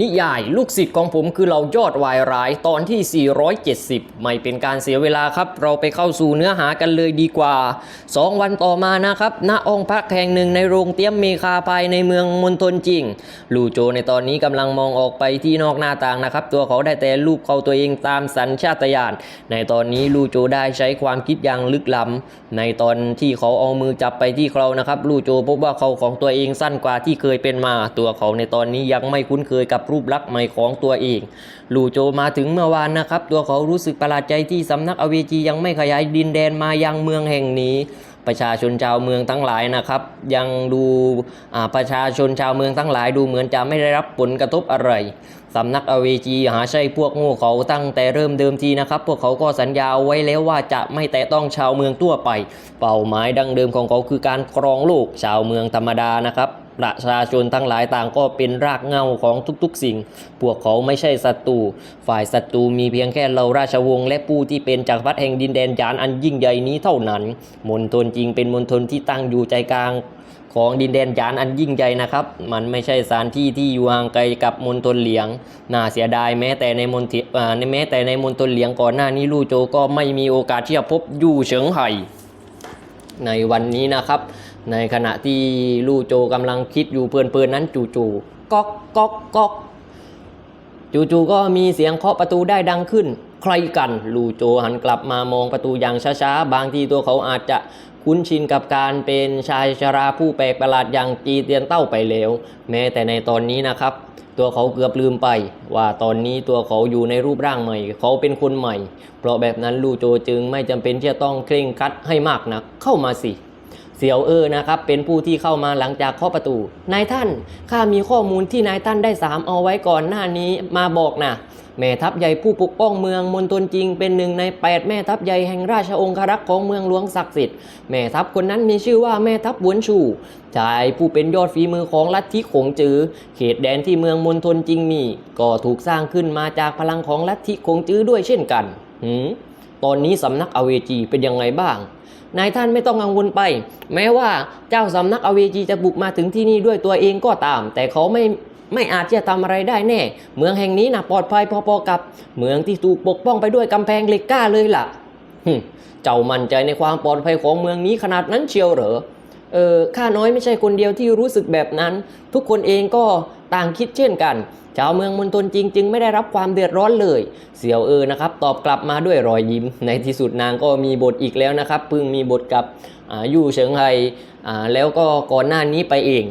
นิยายลูกศิษย์ของผมคือเรายอดวายร้ายตอนที่ 470 ไม่เป็นการเสียเวลาครับ เราไปเข้าสู่เนื้อหากันเลยดีกว่า 2 วันต่อมานะครับณองค์พระแห่งหนึ่งในโรงเตรียมเมคาภายในเมืองมณฑลจริง ลูโจในตอนนี้กำลังมองออกไปที่นอกหน้าต่างนะครับ ตัวเขาได้แต่ลูกเขาตัวเองตามสัญชาตญาณในตอนนี้ลูโจได้ใช้ความคิดอย่างลึกล้ำในตอนที่เขาเอามือจับไปที่เขานะครับลูโจพบว่าเขาของตัวเองสั้นกว่าที่เคยเป็นมา ตัวเขาในตอนนี้ยังไม่คุ้นเคยกับรูปลักษณ์ใหม่ของตัวเองลูโจมาถึงเมื่อวานนะครับ ตัวเขารู้สึกประหลาดใจที่สำนักอเวจียังไม่ขยายดินแดนมายังเมืองแห่งนี้ประชาชนชาวเมืองทั้งหลายนะครับ ยังดูประชาชนชาวเมืองทั้งหลายดูเหมือนจะไม่ได้รับผลกระทบอะไรสำนักอเวจีหาใช่พวกโง่เขาตั้งแต่เริ่มเดิมทีนะครับ พวกเขาก็สัญญาไว้แล้วว่าจะไม่แตะต้องชาวเมืองทั่วไป เป้าหมายดังเดิมของเขาคือการครองโลกชาวเมืองธรรมดานะครับ ประชาชนทั้งหลายต่างก็เป็นรากเหง้าของทุกๆสิ่ง พวกเขาไม่ใช่ศัตรู ฝ่ายศัตรูมีเพียงแค่เราราชวงศ์และผู้ที่เป็นจักรพรรดิแห่งดินแดนยานอันยิ่งใหญ่นี้เท่านั้น มณฑลจริงเป็นมณฑลที่ตั้งอยู่ใจกลางของดินแดนยานอันยิ่งใหญ่นะครับ มันไม่ใช่สถานที่ที่อยู่ห่างไกลกับมณฑลเหลียง น่าเสียดายแม้แต่ในมณฑลแม้แต่ในมณฑลเหลียงก่อนหน้านี้ลู่โจก็ไม่มีโอกาสที่จะพบยู่เฉิงไห่ในวันนี้นะครับ ในขณะที่ลู่โจกำลังคิดอยู่เพลินๆนั้นจู่ๆก๊อกก๊อกก๊อกจู่ๆก็มีเสียงเคาะประตูได้ดังขึ้น ใครกันลู่โจหันกลับมามองประตูอย่างช้าๆ บางทีตัวเขาอาจจะคุ้นชินกับการเป็นชายชราผู้แปลกประหลาดอย่างจีเตียนเต้าไปแล้ว แม้แต่ในตอนนี้นะครับ ตัวเขาเกือบลืมไป ว่าตอนนี้ตัวเขาอยู่ในรูปร่างใหม่ เขาเป็นคนใหม่ เพราะแบบนั้นลู่โจจึงไม่จำเป็นที่จะต้องเคร่งครัดให้มากนักเข้ามาสิ เสี่ยวเออนะครับเป็นผู้ที่เข้ามาหลังจากเคาะประตู นายท่านข้ามีข้อมูลที่นายท่านได้สามเอาไว้ก่อนหน้านี้มาบอกนะแม่ทัพใหญ่ผู้ปกป้องเมืองมณฑลจริงเป็นหนึ่งในแปดแม่ทัพใหญ่แห่งราชองครักษ์ของเมืองหลวงศักดิ์สิทธิ์แม่ทัพคนนั้นมีชื่อว่าแม่ทัพหวนชูชายผู้เป็นยอดฝีมือของลัทธิขงจือ เขตแดนที่เมืองมณฑลจริงมี ก็ถูกสร้างขึ้นมาจากพลังของลัทธิขงจือด้วยเช่นกันหืมตอนนี้สำนักอเวจีเป็นยังไงบ้าง นายท่านไม่ต้องกังวลไป แม้ว่าเจ้าสำนักอเวจีจะบุกมาถึงที่นี่ด้วยตัวเองก็ตาม แต่เขาไม่ไม่อาจจะทำอะไรได้แน่ เมืองแห่งนี้นะปลอดภัยพอๆกับ เมืองที่ถูกปกป้องไปด้วยกำแพงเหล็กกล้าเลยล่ะเจ้ามั่นใจในความปลอดภัยของเมืองนี้ขนาดนั้นเชียวเหรอเออข้าน้อยไม่ใช่คนเดียวที่รู้สึกแบบนั้น ทุกคนเองก็ต่างคิดเช่นกัน ชาวเมืองมณฑลจริงจึงไม่ได้รับความเดือดร้อนเลย เสี่ยวเออนะครับตอบกลับมาด้วยรอยยิ้ม ในที่สุดนางก็มีบทอีกแล้วนะครับเพิ่งมีบทกับอ่ายู่เฉิงไฮอ่าแล้วก็ก่อนหน้านี้ไปเอง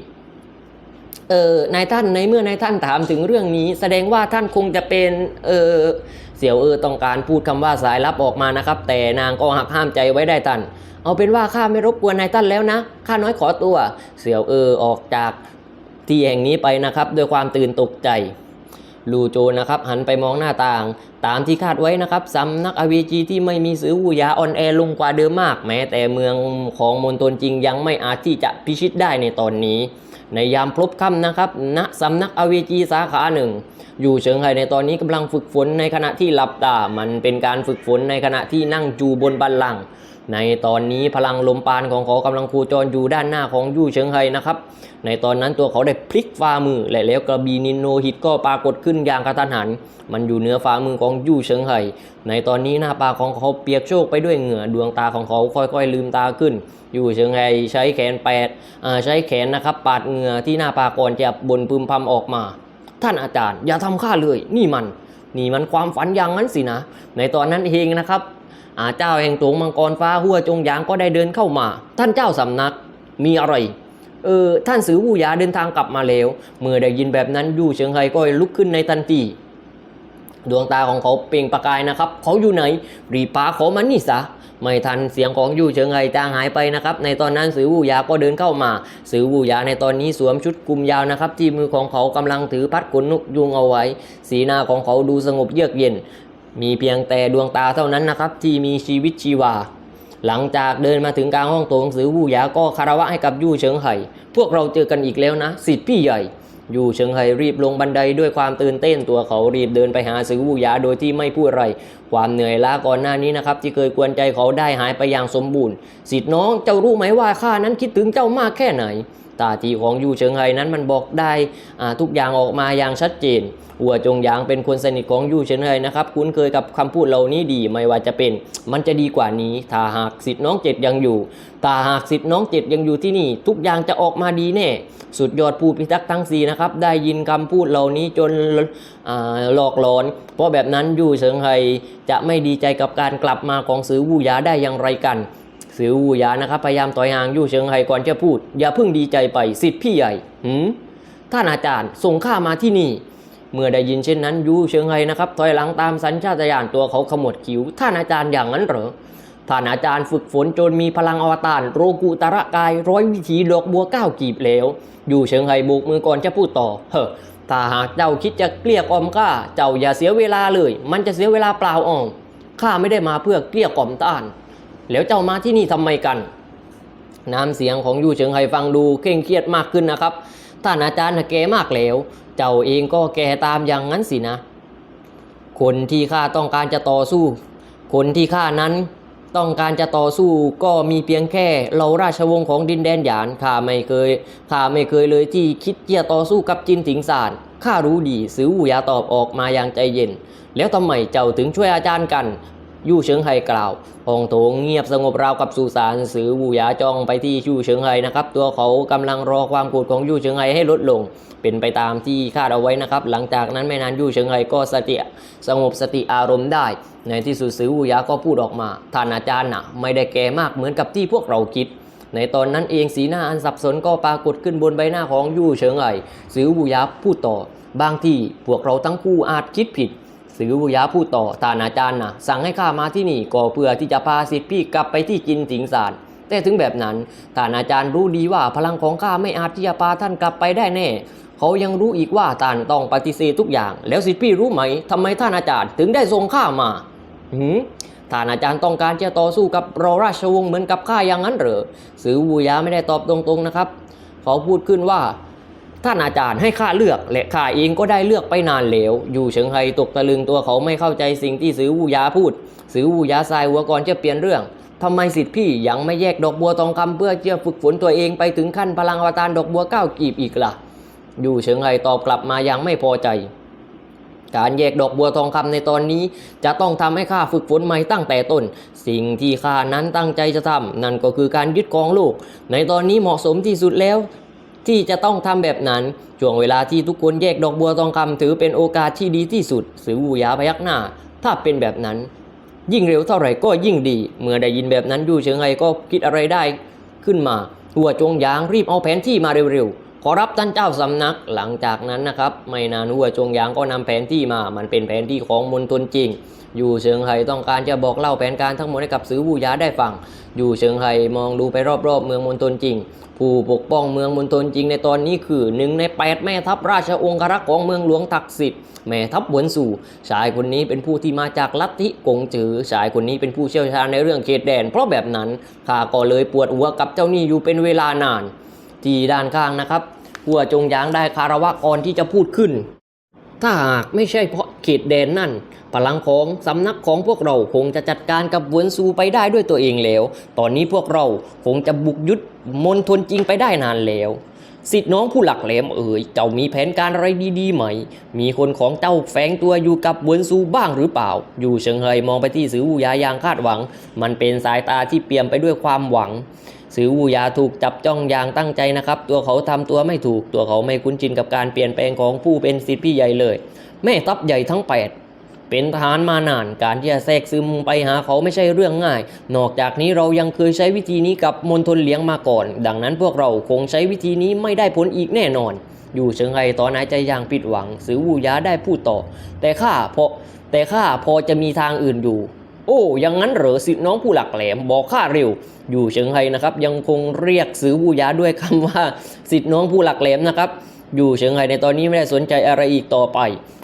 เออนายท่านในเมื่อนายท่านถามถึงเรื่องนี้ แสดงว่าท่านคงจะเป็นเออเสี่ยวเออต้องการพูดคำว่าสายลับออกมานะครับ แต่นางก็หักห้ามใจไว้ได้ทันเอาเป็นว่าข้าไม่รบกวนนายท่านแล้วนะข้าน้อยขอตัว เสี่ยวเออออกจาก ที่แห่งนี้ไปนะครับด้วยความตื่นตกใจลูโจนะครับหันไปมองหน้าต่าง ตามที่คาดไว้นะครับสำนักอเวจีที่ไม่มีสือหูยาออนแอลงกว่าเดิมมาก แม้แต่เมืองของมณฑลจริงยังไม่อาจที่จะพิชิตได้ในตอนนี้ ในยามพลบค่ำนะครับณสำนักอเวจีสาขาหนึ่ง อยู่เฉิงไห่ในตอนนี้กำลังฝึกฝนในขณะที่หลับตา มันเป็นการฝึกฝนในขณะที่นั่งจูบนบัลลังก์ ในตอนนี้พลังลมปานของเขากำลังโคจรอยู่ด้านหน้าของยู่เฉิงไห่นะครับ ในตอนนั้นตัวเขาได้พลิกฝ่ามือและแล้วกระบีนินโนหิตก็ปรากฏขึ้นอย่างกระทันหัน มันอยู่เหนือฝ่ามือของยู่เฉิงไห่ในตอนนี้หน้าปากของเขาเปียกโชกไปด้วยเหงื่อดวงตาของเขาค่อยๆ ลืมตาขึ้น ยู่เฉิงไห่ใช้แขนแปดใช้แขนนะครับปาดเหงื่อที่หน้าปากก่อนจะบนพึมพำออกมา ท่านอาจารย์อย่าทำข้าเลย นี่มันนี่มันความฝันอย่างนั้นสินะ ในตอนนั้นเองนะครับ อาเจ้าแห่งตวงมังกรฟ้าหัวจงหยางก็ได้เดินเข้ามา ท่านเจ้าสำนักมีอะไรเออท่านสือวูหยาเดินทางกลับมาแล้ว เมื่อได้ยินแบบนั้นยู่เฉิงไฮก็ลุกขึ้นในทันทีดวงตาของเขาเปล่งประกายนะครับ เขาอยู่ไหน รีบพาเขามันนี่ซะไม่ทันเสียงของยู่เฉิงไฮจางหายไปนะครับ ในตอนนั้นสือวูหยาก็เดินเข้ามา สือวูหยาในตอนนี้สวมชุดกลุ่มยาวนะครับ ที่มือของเขากำลังถือพัดขนนกยุงเอาไว้ สีหน้าของเขาดูสงบเยือกเย็น มีเพียงแต่ดวงตาเท่านั้นนะครับ ที่มีชีวิตชีวา หลังจากเดินมาถึงกลางห้องโถงสือวูหยาก็คารวะให้กับยู่เฉิงไห่ พวกเราเจอกันอีกแล้วนะ สิทธิ์พี่ใหญ่ ยู่เฉิงไห่รีบลงบันไดด้วยความตื่นเต้นตัวเขารีบเดินไปหาสือวูหยาโดยที่ไม่พูดอะไร ความเหนื่อยล้าก่อนหน้านี้นะครับที่เคยกวนใจเขาได้หายไปอย่างสมบูรณ์ สิทธิ์น้องเจ้ารู้ไหมว่าข้านั้นคิดถึงเจ้ามากแค่ไหน ตาทีของยูเฉิงไฮนั้นมันบอกได้ทุกอย่างออกมาอย่างชัดเจนหัวจงยางเป็นคนสนิทของยูเฉิงไฮนะครับคุ้นเคยกับคำพูดเหล่านี้ดีไม่ว่าจะเป็น มันจะดีกว่านี้ถ้าหากสิทธิ์น้องเจ็ดยังอยู่ถ้าหากสิทธิ์น้องเจ็ดยังอยู่ที่นี่ ทุกอย่างจะออกมาดีแน่สุดยอดผู้พิทักษ์ทั้งสี่นะครับได้ยินคำพูดเหล่านี้จนหลอกหลอน เพราะแบบนั้นยูเฉิงไฮจะไม่ดีใจกับการกลับมาของสือวูหยาได้อย่างไรกัน สือวูหยานะครับพยายามต่อยหางยู่เฉิงไฮก่อนจะพูด อย่าเพิ่งดีใจไปสิทธิ์พี่ใหญ่หืมท่านอาจารย์ส่งข้ามาที่นี่ เมื่อได้ยินเช่นนั้นยูเฉิงไฮนะครับถอยหลังตามสัญชาตญาณตัวเขาขมวดคิ้วท่านอาจารย์อย่างนั้นเหรอท่านอาจารย์ฝึกฝนจนมีพลังอวตารโรกุตระกายร้อยวิถีดอกบัวก้าวกีบแล้วยูเฉิงไฮโบกมือก่อนจะพูดต่อ เฮ้อถ้าหากเจ้าคิดจะเกลี้ยกล่อมข้าเจ้าอย่าเสียเวลาเลย มันจะเสียเวลาเปล่าอ่องข้าไม่ได้มาเพื่อเกลี้ยกล่อมต้าน แล้วเจ้ามาที่นี่ทำไมกัน น้ำเสียงของยูเฉิงไฮฟังดูเคร่งเครียดมากขึ้นนะครับท่านอาจารย์แกมากแล้ว เจ้าเองก็แกตามอย่างนั้นสินะ คนที่ข้าต้องการจะต่อสู้ คนที่ข้านั้นต้องการจะต่อสู้ก็มีเพียงแค่เราราชวงศ์ของดินแดนหยานข้าไม่เคยข้าไม่เคยเลยที่คิดจะต่อสู้กับจินถิงซานข้ารู้ดีสือหูยาตอบออกมาอย่างใจเย็น แล้วทำไมเจ้าถึงช่วยอาจารย์กัน ยู่เฉิงไฮกล่าวฮองโถงเงียบสงบราวกับสุสานสือวูหยาจ้องไปที่ยู่เฉิงไฮนะครับตัวเขากำลังรอความโกรธของยู่เฉิงไฮให้ลดลง เป็นไปตามที่คาดเอาไว้นะครับ หลังจากนั้นไม่นานยู่เฉิงไฮก็สติสงบสติอารมณ์ได้ ในที่สุดสือวูหยาก็พูดออกมาท่านอาจารย์น่ะไม่ได้แก่มากเหมือนกับที่พวกเราคิดในตอนนั้นเองสีหน้าอันสับสนก็ปรากฏขึ้นบนใบหน้าของยู่เฉิงไห่สือวูหยาพูดต่อ บางที่พวกเราทั้งคู่อาจคิดผิด สือวุยาพูดต่อท่านอาจารย์นะสั่งให้ข้ามาที่นี่ก็เพื่อที่จะพาสิทธิพี่กลับไปที่จินสิงสารแต่ถึงแบบนั้นท่านอาจารย์รู้ดีว่าพลังของข้าไม่อาจที่จะพาท่านกลับไปได้แน่ เขายังรู้อีกว่าท่านต้องปฏิเสธทุกอย่าง แล้วสิทธิพี่รู้ไหมทำไมท่านอาจารย์ถึงได้ส่งข้ามาหืมท่านอาจารย์ต้องการจะต่อสู้กับเราราชวงศ์เหมือนกับข้าอย่างนั้นเหรอสือวุยาไม่ได้ตอบตรงๆนะครับ เขาพูดขึ้นว่า ท่านอาจารย์ให้ข้าเลือก และข้าเองก็ได้เลือกไปนานแล้ว อยู่เฉิงไฮตกตะลึงตัวเขาไม่เข้าใจสิ่งที่สือวูยาพูดสือวูยาทรายหัวก่อนจะเปลี่ยนเรื่องทำไมสิทธิ์พี่ยังไม่แยกดอกบัวทองคำเพื่อจะฝึกฝนตัวเองไปถึงขั้นพลังอวตารดอกบัวเก้ากีบอีกล่ะ อยู่เฉิงไฮตอบกลับมาอย่างไม่พอใจ การแยกดอกบัวทองคำในตอนนี้ จะต้องทำให้ข้าฝึกฝนใหม่ตั้งแต่ต้น สิ่งที่ข้านั้นตั้งใจจะทำนั่นก็คือการยึดครองโลก ในตอนนี้เหมาะสมที่สุดแล้ว ที่จะต้องทำแบบนั้นช่วงเวลาที่ทุกคนแยกดอกบัวทองคำถือเป็นโอกาสที่ดีที่สุดสือวูยาพยักหน้า ถ้าเป็นแบบนั้น ยิ่งเร็วเท่าไหร่ก็ยิ่งดี เมื่อได้ยินแบบนั้นยู่เฉิงไฮก็คิดอะไรได้ขึ้นมาหัวจงยางรีบเอาแผนที่มาเร็วๆ ขอรับท่านเจ้าสำนักหลังจากนั้นนะครับ ไม่นานหัวจงยางก็นำแผนที่มา มันเป็นแผนที่ของมณฑลจริง อยู่เฉิงไฮต้องการจะบอกเล่าแผนการทั้งหมดให้กับสือวูหยาได้ฟัง อยู่เฉิงไฮมองดูไปรอบๆ เมืองมณฑลจริง ผู้ปกป้องเมืองมณฑลจริงในตอนนี้คือหนึ่งในแปดแม่ทัพราชองครักษ์ของเมืองหลวงตักสิทธิ์แม่ทัพหวนสู่ ชายคนนี้เป็นผู้ที่มาจากลัทธิกงจือ ชายคนนี้เป็นผู้เชี่ยวชาญในเรื่องเขตแดน เพราะแบบนั้นข้าก็เลยปวดหัวกับเจ้านี่อยู่เป็นเวลานาน ที่ด้านข้างนะครับหัวจงยางได้คารวะก่อนที่จะพูดขึ้น ถ้าหากไม่ใช่เพราะเขตแดนนั่น พลังของสำนักของพวกเราคงจะจัดการกับเวนซูไปได้ด้วยตัวเองแล้ว ตอนนี้พวกเราคงจะบุกยึดมณฑลจริงไปได้นานแล้ว สิทธิ์น้องผู้หลักแหลมเอ๋ย เจ้ามีแผนการอะไรดีๆไหม มีคนของเจ้าแฝงตัวอยู่กับเวนซูบ้างหรือเปล่า อยู่เฉิงเฮยมองไปที่สือวูยาอย่างคาดหวัง มันเป็นสายตาที่เปี่ยมไปด้วยความหวังสือวูยาถูกจับจ้องอย่างตั้งใจนะครับ ตัวเขาทำตัวไม่ถูก ตัวเขาไม่คุ้นชินกับการเปลี่ยนแปลงของผู้เป็นสิทธิพี่ใหญ่เลย แม่ทัพใหญ่ทั้ง 8 เป็นทหารมานานการที่จะแทรกซึมไปหาเขาไม่ใช่เรื่องง่าย นอกจากนี้เรายังเคยใช้วิธีนี้กับมณฑลเลี้ยงมาก่อน ดังนั้นพวกเราคงใช้วิธีนี้ไม่ได้ผลอีกแน่นอน อยู่เชิงไฮตอนหายใจอย่างผิดหวังสือวูยาได้พูดต่อ แต่ข้าพอแต่ข้าพอจะมีทางอื่นอยู่ โอ้ยังงั้นเหรอสิน้องผู้หลักแหลมบอกข้าเร็ว อยู่เชิงไฮนะครับ ยังคงเรียกสือวูยาด้วยคำว่าสิทธิน้องผู้หลักแหลมนะครับ อยู่เชิงไฮในตอนนี้ไม่ได้สนใจอะไรอีกต่อไป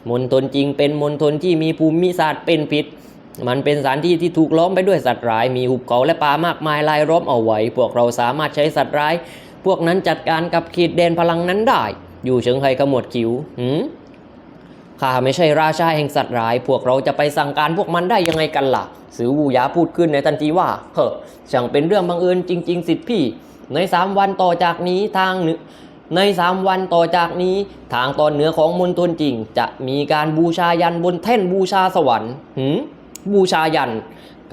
มณฑลจริงเป็นมณฑลที่มีภูมิศาสตร์เป็นพิษ มันเป็นสถานที่ที่ถูกล้อมไปด้วยสัตว์ร้าย มีหุบเขาและป่ามากมายรายล้อมเอาไว้ พวกเราสามารถใช้สัตว์ร้าย พวกนั้นจัดการกับขีดแดนพลังนั้นได้ อยู่เชิงไฮขมวดคิ้วหืมข้าไม่ใช่ราชาแห่งสัตว์ร้าย พวกเราจะไปสั่งการพวกมันได้ยังไงกันล่ะ สือวูหยาพูดขึ้นในทันทีว่า เฮ้อช่างเป็นเรื่องบังเอิญจริง ๆ สิทธิพี่ ใน3วันต่อจากนี้ทางเหนือ ใน 3 วันต่อจากนี้ ทางตอนเหนือของมณฑลจริงจะมีการบูชายันบนแท่นบูชาสวรรค์หืมบูชายัน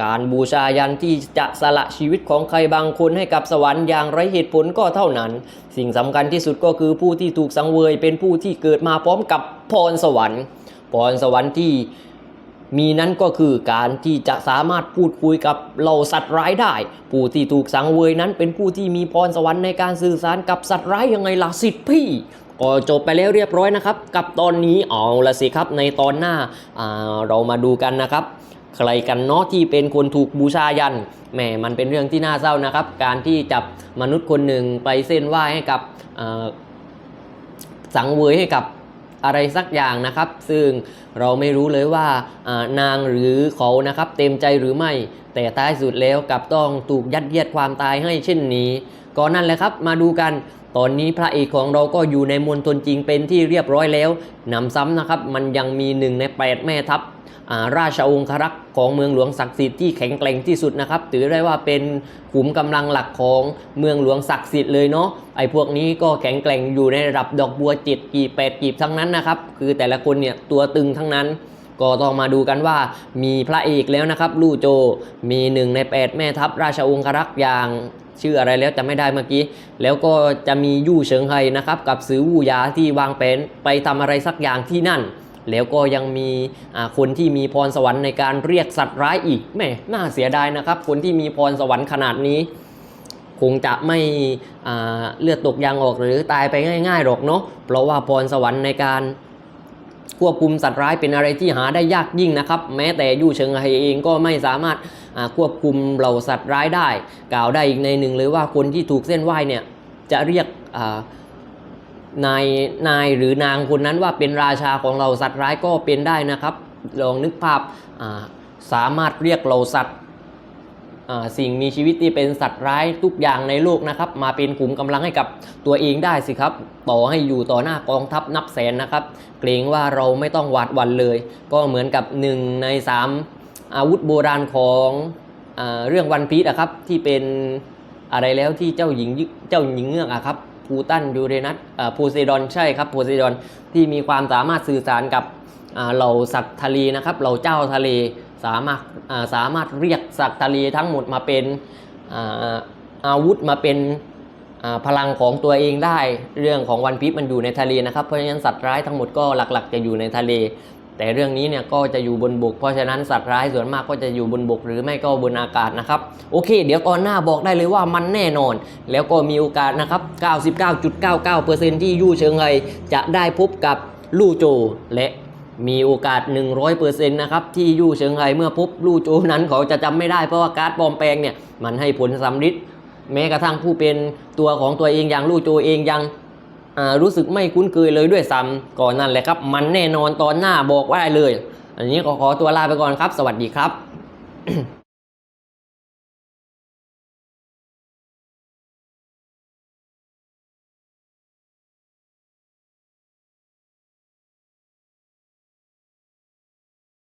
การบูชายันที่จะสละชีวิตของใครบางคนให้กับสวรรค์อย่างไรเหตุผลก็เท่านั้น สิ่งสำคัญที่สุดก็คือผู้ที่ถูกสังเวยเป็นผู้ที่เกิดมาพร้อมกับพรสวรรค์พรสวรรค์ที่ มีนั้นก็คือการที่จะสามารถพูดคุยกับเหล่าสัตว์ร้ายได้ ผู้ที่ถูกสังเวยนั้นเป็นผู้ที่มีพรสวรรค์ในการสื่อสารกับสัตว์ร้ายยังไงล่ะสิทธิ์พี่ก็จบไปแล้วเรียบร้อยนะครับ กับตอนนี้เอาละสิครับในตอนหน้าอ่าเรามาดูกันนะครับ ใครกันเนาะที่เป็นคนถูกบูชายันแหมมันเป็นเรื่องที่น่าเศร้านะครับ การที่จับมนุษย์คนหนึ่งไปเส้นไหว้ให้กับสังเวยให้กับ อะไรสักอย่างนะครับ ซึ่งเราไม่รู้เลยว่านางหรือเขานะครับเต็มใจหรือไม่ แต่ท้ายสุดแล้วกับต้องถูกยัดเยียดความตายให้เช่นนี้ก็นั่นแหละครับ มาดูกัน ตอนนี้พระเอกของเราก็อยู่ในมณฑลจริงเป็นที่เรียบร้อยแล้วนำซ้ำนะครับมันยังมีหนึ่งในแปดแม่ทัพราชองครักษ์ของเมืองหลวงศักดิ์สิทธิ์ที่แข็งแกร่งที่สุดนะครับถือได้ว่าเป็นขุมกำลังหลักของเมืองหลวงศักดิ์สิทธิ์เลยเนาะไอ้พวกนี้ก็แข็งแกร่งอยู่ในระดับดอกบัวจ็ดกีบแปดกีบทั้งนั้นนะครับคือแต่ละคนเนี่ยตัวตึงทั้งนั้น ก็ต้องมาดูกันว่ามีพระเอกแล้วนะครับลู่โจมีหนึ่งในแปดแม่ทัพราชองครักษ์อย่าง ชื่ออะไรแล้วจำไม่ได้เมื่อกี้ แล้วก็จะมียู่เฉิงไฮนะครับกับซื้อวูยาที่วางแผนไปทำอะไรสักอย่างที่นั่น แล้วก็ยังมีอ่าคนที่มีพรสวรรค์ในการเรียกสัตว์ร้ายอีกแหม่น่าเสียดายนะครับ คนที่มีพรสวรรค์ขนาดนี้คงจะไม่เลือดตกยางออกหรือตายไปง่ายๆหรอกเนาะเพราะว่าพรสวรรค์ในการ ควบคุมสัตว์ร้ายเป็นอะไรที่หาได้ยากยิ่งนะครับ แม้แต่ยู่เชิงไฮเองก็ไม่สามารถควบคุมเหล่าสัตว์ร้ายได้ กล่าวได้อีกในหนึ่งเลยว่าคนที่ถูกเส้นไหวเนี่ยจะเรียกนายนายหรือนางคนนั้นว่าเป็นราชาของเราสัตว์ร้ายก็เป็นได้นะครับ ลองนึกภาพาสามารถเรียกเราสัตว์ สิ่งมีชีวิตที่เป็นสัตว์ร้ายทุกอย่างในโลกนะครับมาเป็นขุมกำลังให้กับตัวเองได้สิครับ ต่อให้อยู่ต่อหน้ากองทัพนับแสนนะครับ เกรงว่าเราไม่ต้องหวาดหวั่นเลย ก็เหมือนกับหนึ่งในสามอาวุธโบราณของอเรื่องวันพีชอะครับที่เป็นอะไรแล้วที่เจ้าหญิงเจ้าหญิงเงือกอะครับพูตันยูเรนัสโพไซดอนใช่ครับโพไซดอนที่มีความสามารถสื่อสารกับเหล่าสัตว์ทะเลนะครับเหล่าเจ้าทะเล สามารถสามารถเรียกสัตว์ทะเลทั้งหมดมาเป็นอาอาวุธมาเป็นพลังของตัวเองได้เรื่องของวันพีชมันอยู่ในทะเลนะครับ เพราะฉะนั้นสัตว์ร้ายทั้งหมดก็หลักๆ จะอยู่ในทะเล แต่เรื่องนี้เนี่ยก็จะอยู่บนบก เพราะฉะนั้นสัตว์ร้ายส่วนมากก็จะอยู่บนบกหรือไม่ก็บนอากาศนะครับ โอเค เดี๋ยวตอนหน้าบอกได้เลยว่ามันแน่นอน แล้วก็มีโอกาสนะครับ 99.99%ที่ยู่เชิงไฮจะได้พบกับลู่โจและ มีโอกาส 100%นะครับที่ยู่เชิงไฮเมื่อพบลู่โจนั้นเขาจะจำไม่ได้เพราะว่าการ์ดปลอมแปลงเนี่ยมันให้ผลสำลิดแม้กระทั่งผู้เป็นตัวของตัวเองอย่างลู่โจเองยังรู้สึกไม่คุ้นเคยเลยด้วยซ้ำก่อนนั่นแหละครับ มันแน่นอนตอนหน้าบอกว่าได้เลย อันนี้ขอขอตัวลาไปก่อนครับ สวัสดีครับ